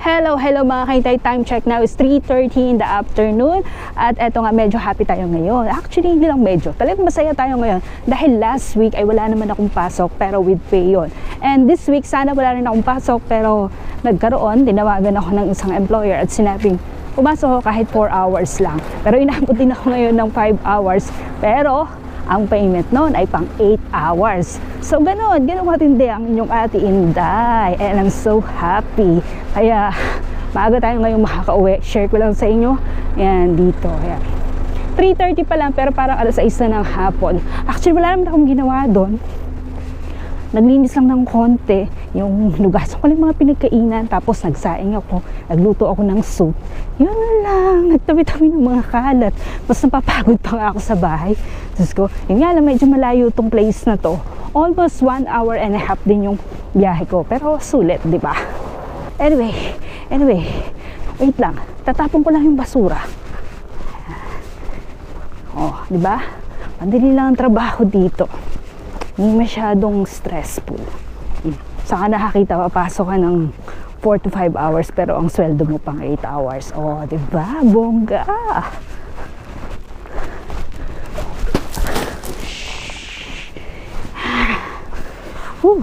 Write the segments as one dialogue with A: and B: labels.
A: Hello, hello mga kaintay. Time check now is 3.30 in the afternoon. At eto nga, medyo happy tayo ngayon. Actually, hindi lang medyo. Talagang masaya tayo ngayon. Dahil last week ay wala naman akong pasok, pero with pay yun. And this week, sana wala rin akong pasok, pero nagkaroon. Tinawagan ako ng isang employer at sinabing, pumasok ako kahit 4 hours lang. Pero inabot din ako ngayon ng 5 hours. Pero, ang payment noon ay pang 8 hours. So, ganun, ganun matindi ang inyong ate Inday. And I'm so happy. Kaya, maaga tayo ngayon makaka-uwi. Share ko lang sa inyo. Yan, dito. Yan. 3.30 pa lang, pero parang alas 6 na ng hapon. Actually, wala naman akong ginawa doon naglinis lang ng konti yung nugasan ko lang mga pinagkainan. Tapos nagsaing ako. Nagluto ako ng soup. Yun lang. Nagtabi-tabi ng mga kalat. Mas napapagod pa nga ako sa bahay. Diyos ko. Yun nga lang medyo malayo tong place na to. Almost one hour and a half din yung biyahe ko. Pero sulit di ba? Anyway. Anyway. Wait lang. Tatapon ko lang yung basura. Oh di ba? Madali lang ang trabaho dito. Hindi masyadong stressful. Saka nakakita, papasok ka ng 4 to 5 hours pero ang sweldo mo pang 8 hours. Oh, di ba? Bongga! Whew.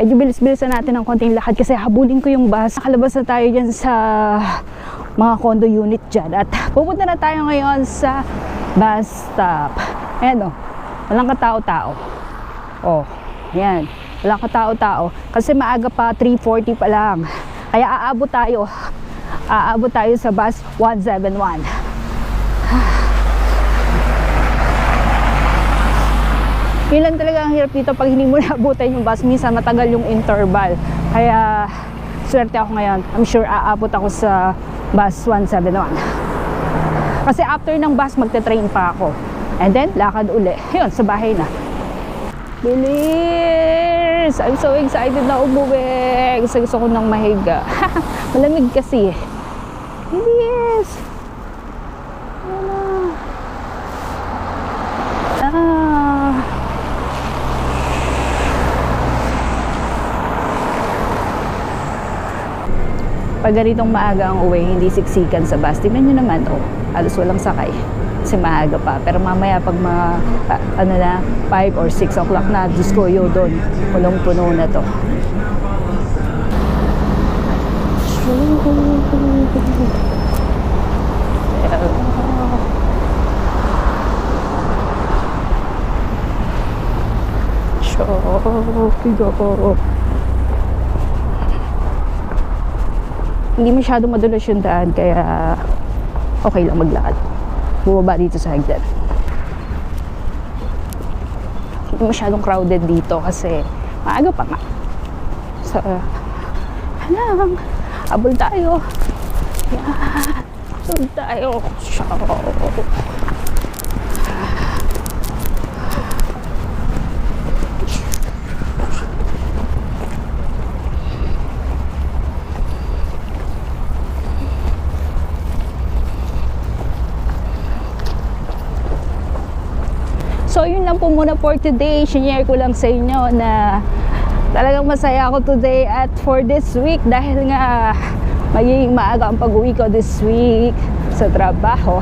A: Medyo bilis-bilisan natin ng konting lakad kasi habulin ko yung bus. Nakalabas na tayo dyan sa mga condo unit dyan. At pupunta na tayo ngayon sa bus stop. Ayan o, walang katao-tao. Oh, yan. Walang katao-tao. Kasi maaga pa, 3.40 pa lang. Kaya aabot tayo. Aabot tayo sa bus 171. Yun lang talaga ang hirap dito pag hindi mo naabutan yung bus. Minsan matagal yung interval. Kaya swerte ako ngayon. I'm sure aabot ako sa bus 171. Kasi after ng bus, magte-train pa ako. And then, lakad uli. Yun, sa bahay na. Bilis! I'm so excited na umuwi. Gusto, gusto ko nang mahiga. Malamig kasi. Bilis! Ayan na. Ah. Pag ganitong maaga ang uwi, hindi siksikan sa bus. Tingnan nyo naman, oh, halos walang sakay. Kasi maaga pa. Pero mamaya pag mga, ah, ano na, 5 or 6 o'clock na, Diyos ko, yun doon. Punong-puno na to. Show, hindi masyadong madulas yung daan kaya okay lang maglakad. Bumaba dito sa hagdan. Hindi masyadong crowded dito kasi maaga pa nga. So halang abol tayo. Yan abol tayo. Show. So yun lang po muna for today. Share ko lang sa inyo na talagang masaya ako today at for this week dahil nga magiging maaga ang pag-uwi ko this week sa trabaho.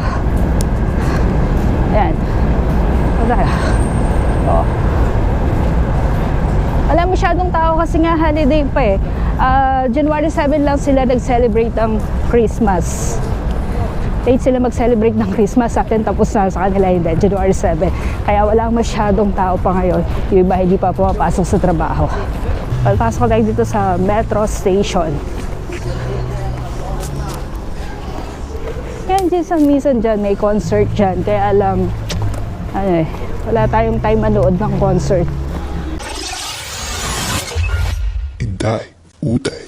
A: Ayan. Tara. Oh. Wala masyadong tao kasi nga holiday pa eh. Ah, January 7 lang sila nag-celebrate ang Christmas late sila mag-celebrate ng Christmas sa atin tapos na sa kanila hindi, January 7. Kaya wala masyadong tao pa ngayon. Yung iba hindi pa pumapasok sa trabaho. Pagpasok tayo dito sa metro station. Yan, sa minsan dyan, may concert dyan. Kaya alam, ano eh, wala tayong time manood ng concert.
B: Inday, Uday.